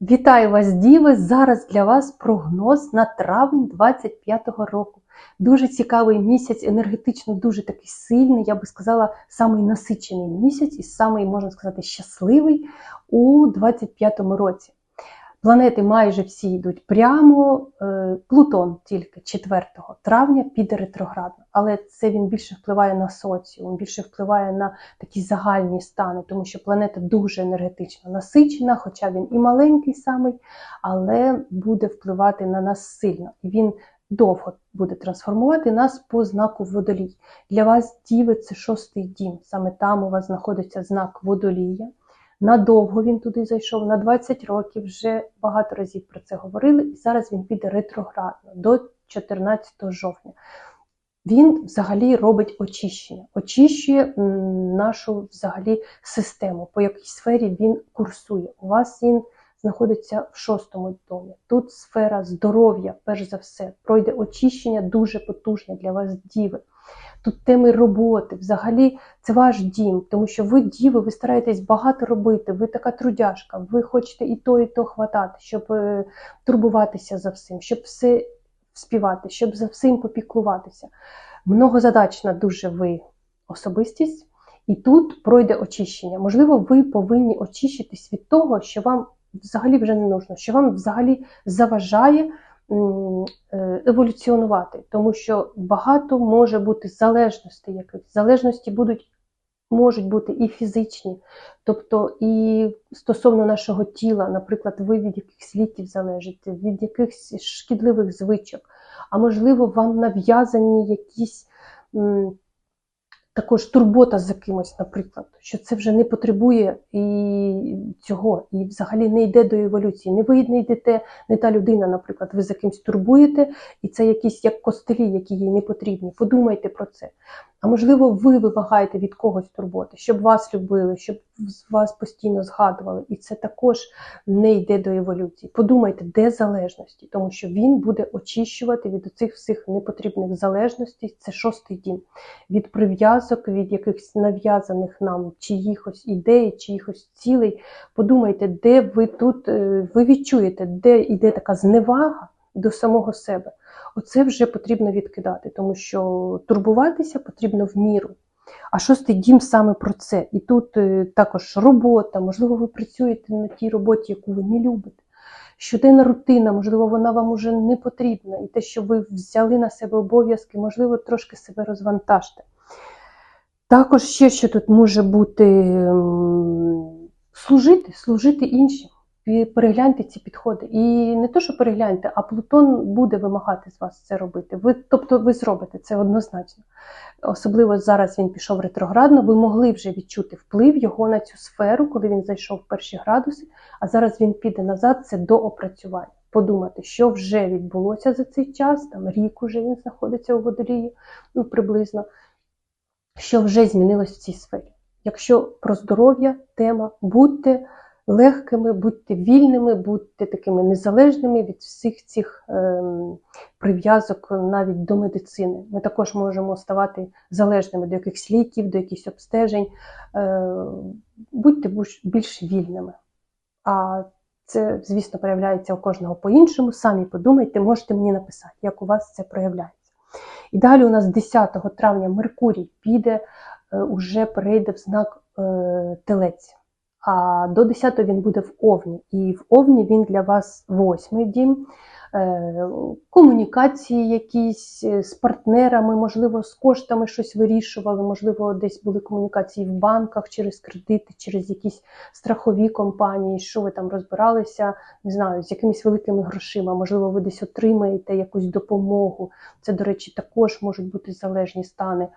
Вітаю вас, діви! Зараз для вас прогноз на травень 25-го року. Дуже цікавий місяць, енергетично дуже такий сильний, я би сказала, самий насичений місяць і самий, можна сказати, щасливий у 25-му році. Планети майже всі йдуть прямо. е, Плутон тільки 4 травня піде ретроградно, але це він більше впливає на соціум, більше впливає на такі загальні стани, тому що планета дуже енергетично насичена, хоча він і маленький самий, але буде впливати на нас сильно. І він довго буде трансформувати нас по знаку водолій. Для вас, діви, це шостий дім. Саме там у вас знаходиться знак водолія. Надовго він туди зайшов, на 20 років вже багато разів про це говорили, і зараз він піде ретроградно до 14 жовтня. Він взагалі робить очищення, очищує нашу взагалі систему, по якій сфері він курсує. У вас він знаходиться в шостому домі. Тут сфера здоров'я, перш за все, пройде очищення дуже потужне для вас, діви. Тут теми роботи, взагалі це ваш дім, тому що ви діви, ви стараєтесь багато робити, ви така трудяжка, ви хочете і то, і то хватати, щоб е, турбуватися за всім, щоб все співати, щоб за всім попіклуватися. Многозадачна дуже ви особистість, і тут пройде очищення. Можливо, ви повинні очищитись від того, що вам взагалі вже не нужно, що вам взагалі заважає еволюціонувати, тому що багато може бути залежностей якихось. Залежності будуть, можуть бути і фізичні, тобто і стосовно нашого тіла, наприклад, ви від якихось ліків залежите, від якихось шкідливих звичок, а можливо, вам нав'язані якісь. Також турбота за кимось, наприклад, що це вже не потребує і цього, і взагалі не йде до еволюції. Не ви не йдете, не та людина, наприклад, ви за кимось турбуєте, і це якісь як костелі, які їй не потрібні. Подумайте про це. А можливо, ви вимагаєте від когось турботи, щоб вас любили, щоб вас постійно згадували, і це також не йде до еволюції. Подумайте, де залежності, тому що він буде очищувати від цих всіх непотрібних залежностей. Це шостий дім від прив'язок, від якихось нав'язаних нам чиїхось ідей, чиїхось цілей. Подумайте, де ви тут, е, ви відчуєте, де йде така зневага до самого себе. Оце вже потрібно відкидати, тому що турбуватися потрібно в міру. А шостий дім саме про це. І тут е, також робота, можливо, ви працюєте на тій роботі, яку ви не любите. Щоденна рутина, можливо, вона вам уже не потрібна. І те, що ви взяли на себе обов'язки, можливо, трошки себе розвантажте. Також ще що тут може бути служити, служити іншим. Перегляньте ці підходи. І не то, що перегляньте, а Плутон буде вимагати з вас це робити. Ви, тобто ви зробите це однозначно. Особливо зараз він пішов ретроградно, ви могли вже відчути вплив його на цю сферу, коли він зайшов в перші градуси, а зараз він піде назад, це до опрацювання. Подумати, що вже відбулося за цей час, там рік уже він знаходиться у водолії, ну приблизно, що вже змінилось в цій сфері. Якщо про здоров'я тема, будьте легкими, будьте вільними, будьте такими незалежними від всіх цих ем, прив'язок навіть до медицини. Ми також можемо ставати залежними до якихось ліків, до якихось обстежень. Е, будьте більш- більш вільними. А це, звісно, проявляється у кожного по-іншому. Самі подумайте, можете мені написати, як у вас це проявляється. І далі у нас 10 травня Меркурій піде, е, уже перейде в знак е, Телець. А до 10 він буде в Овні. І в Овні він для вас восьмий дім. Е, Комунікації якісь е, з партнерами, можливо, з коштами щось вирішували, можливо, десь були комунікації в банках через кредити, через якісь страхові компанії, що ви там розбиралися, не знаю, з якимись великими грошима, можливо, ви десь отримаєте якусь допомогу. Це, до речі, також можуть бути залежні стани.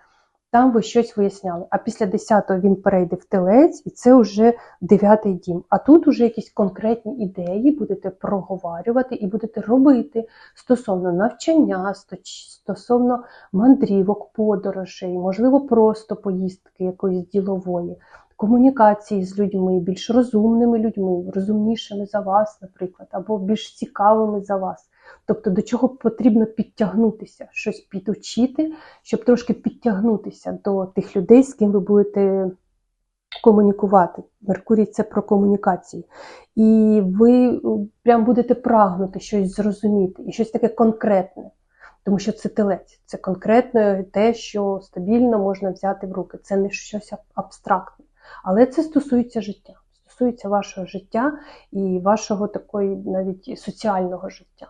Там ви щось виясняли. А після 10-го він перейде в телець, і це вже дев'ятий дім. А тут уже якісь конкретні ідеї будете проговарювати і будете робити стосовно навчання, стосовно мандрівок, подорожей, можливо, просто поїздки якоїсь ділової, комунікації з людьми, більш розумними людьми, розумнішими за вас, наприклад, або більш цікавими за вас. Тобто до чого потрібно підтягнутися, щось підучити, щоб трошки підтягнутися до тих людей, з ким ви будете комунікувати. Меркурій це про комунікації. І ви е, прям будете прагнути щось зрозуміти і щось таке конкретне. Тому що це телець, це конкретне те, що стабільно можна взяти в руки. Це не щось абстрактне. Але це стосується життя, стосується вашого життя і вашого такої навіть соціального життя.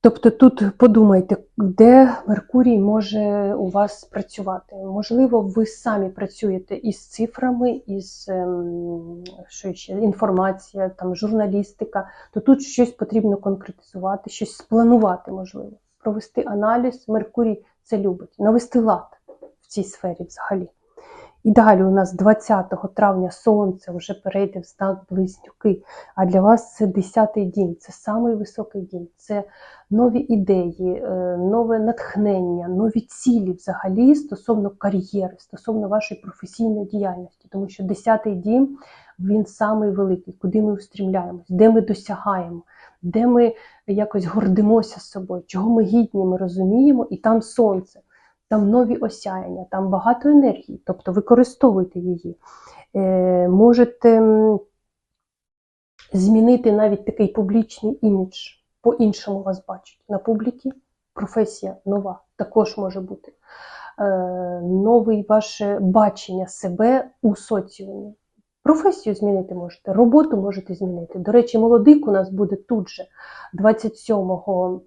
Тобто тут подумайте, де Меркурій може у вас працювати. Можливо, ви самі працюєте із цифрами, із ем, що ще, інформація, там, журналістика, то тут щось потрібно конкретизувати, щось спланувати можливо, провести аналіз. Меркурій це любить, навести лад в цій сфері взагалі. І далі у нас 20 травня сонце вже перейде в знак близнюки. А для вас це 10-й дім, це самий високий дім, це нові ідеї, е, нове натхнення, нові цілі взагалі стосовно кар'єри, стосовно вашої професійної діяльності. Тому що 10-й дім він самий великий, куди ми устрімляємось, де ми досягаємо, де ми якось гордимося собою, чого ми гідні, ми розуміємо, і там сонце там нові осяяння, там багато енергії, тобто використовуйте її. Е, Можете змінити навіть такий публічний імідж, по-іншому вас бачать. На публіки професія нова також може бути. Е, Нове ваше бачення себе у соціумі. Професію змінити можете, роботу можете змінити. До речі, молодик у нас буде тут же, 27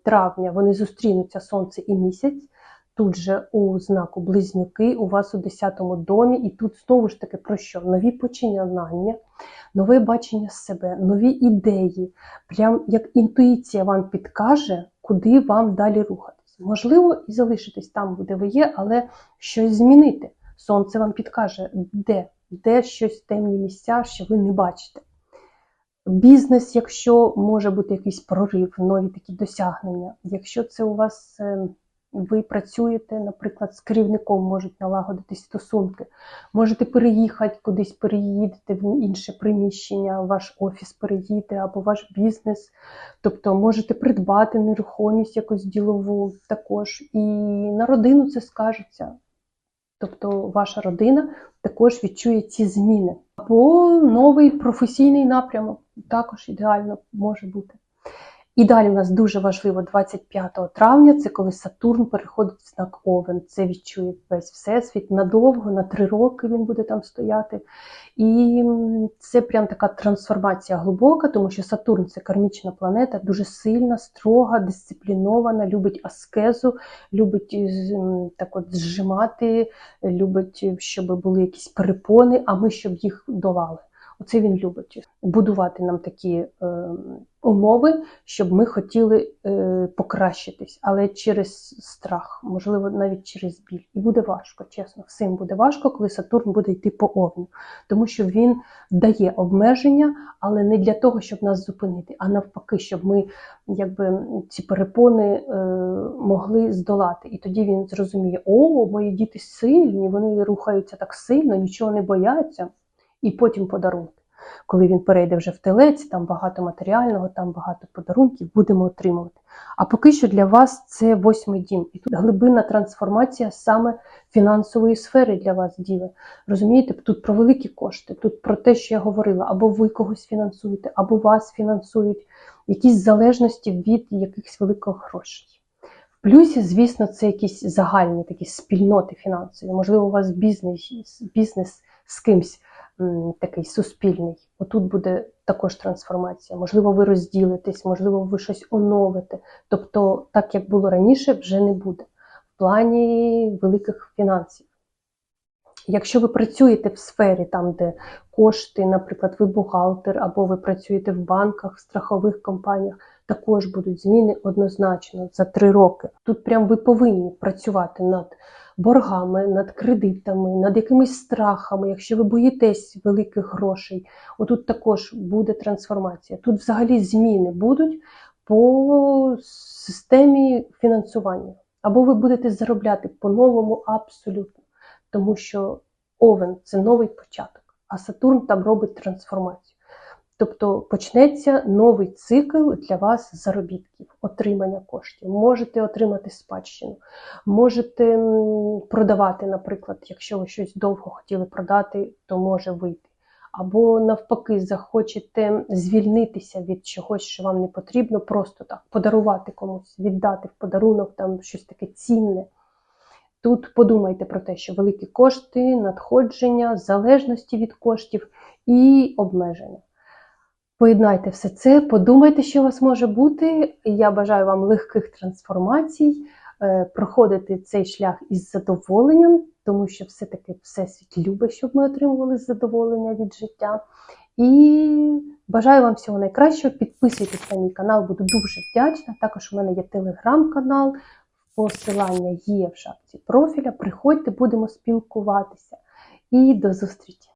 травня, вони зустрінуться сонце і місяць тут же у знаку близнюки, у вас у 10-му домі, і тут знову ж таки про що? Нові починання, нове бачення себе, нові ідеї. Прям як інтуїція вам підкаже, куди вам далі рухатись. Можливо, і залишитись там, де ви є, але щось змінити. Сонце вам підкаже, де, де щось темні місця, що ви не бачите. Бізнес, якщо може бути якийсь прорив, нові такі досягнення, якщо це у вас ем, ви працюєте, наприклад, з керівником можуть налагодити стосунки, можете переїхати кудись, переїдете в інше приміщення, ваш офіс переїде або ваш бізнес. Тобто можете придбати нерухомість якусь ділову також. І на родину це скажеться. Тобто ваша родина також відчує ці зміни. Або новий професійний напрямок також ідеально може бути. І далі у нас дуже важливо 25 травня, це коли Сатурн переходить в знак Овен. Це відчує весь всесвіт надовго, на три роки він буде там стояти. І це прям така трансформація глибока, тому що Сатурн це кармічна планета, дуже сильна, строга, дисциплінована, любить аскезу, любить так от зжимати, любить, щоб були якісь перепони, а ми щоб їх долали. Оце він любить будувати нам такі е, умови, щоб ми хотіли е, покращитись, але через страх, можливо, навіть через біль. І буде важко, чесно, всім буде важко, коли Сатурн буде йти по овню, тому що він дає обмеження, але не для того, щоб нас зупинити, а навпаки, щоб ми якби ці перепони е, могли здолати. І тоді він зрозуміє, о, мої діти сильні, вони рухаються так сильно, нічого не бояться і потім подарунки. Коли він перейде вже в телець, там багато матеріального, там багато подарунків, будемо отримувати. А поки що для вас це восьмий дім. І тут глибинна трансформація саме фінансової сфери для вас діє. Розумієте, тут про великі кошти, тут про те, що я говорила, або ви когось фінансуєте, або вас фінансують, якісь залежності від якихось великих грошей. Плюсі, звісно, це якісь загальні такі спільноти фінансові. Можливо, у вас бізнес, бізнес з кимсь такий суспільний. Отут буде також трансформація. Можливо, ви розділитесь, можливо, ви щось оновите. Тобто, так як було раніше, вже не буде в плані великих фінансів. Якщо ви працюєте в сфері, там, де кошти, наприклад, ви бухгалтер, або ви працюєте в банках, страхових компаніях, також будуть зміни однозначно за три роки. Тут прям ви повинні працювати над боргами, над кредитами, над якимись страхами, якщо ви боїтесь великих грошей, отут також буде трансформація. Тут взагалі зміни будуть по системі фінансування. Або ви будете заробляти по-новому абсолютно, тому що Овен це новий початок, а Сатурн там робить трансформацію. Тобто почнеться новий цикл для вас заробітків, отримання коштів. Можете отримати спадщину, можете продавати, наприклад, якщо ви щось довго хотіли продати, то може вийти. Або навпаки, захочете звільнитися від чогось, що вам не потрібно, просто так подарувати комусь, віддати в подарунок там щось таке цінне. Тут подумайте про те, що великі кошти, надходження, залежності від коштів і обмеження. Поєднайте все це, подумайте, що у вас може бути. Я бажаю вам легких трансформацій, е, проходити цей шлях із задоволенням, тому що все-таки Всесвіт любить, щоб ми отримували задоволення від життя. І бажаю вам всього найкращого. Підписуйтесь на мій канал, буду дуже вдячна. Також у мене є телеграм-канал, посилання є в шапці профіля. Приходьте, будемо спілкуватися. І до зустрічі!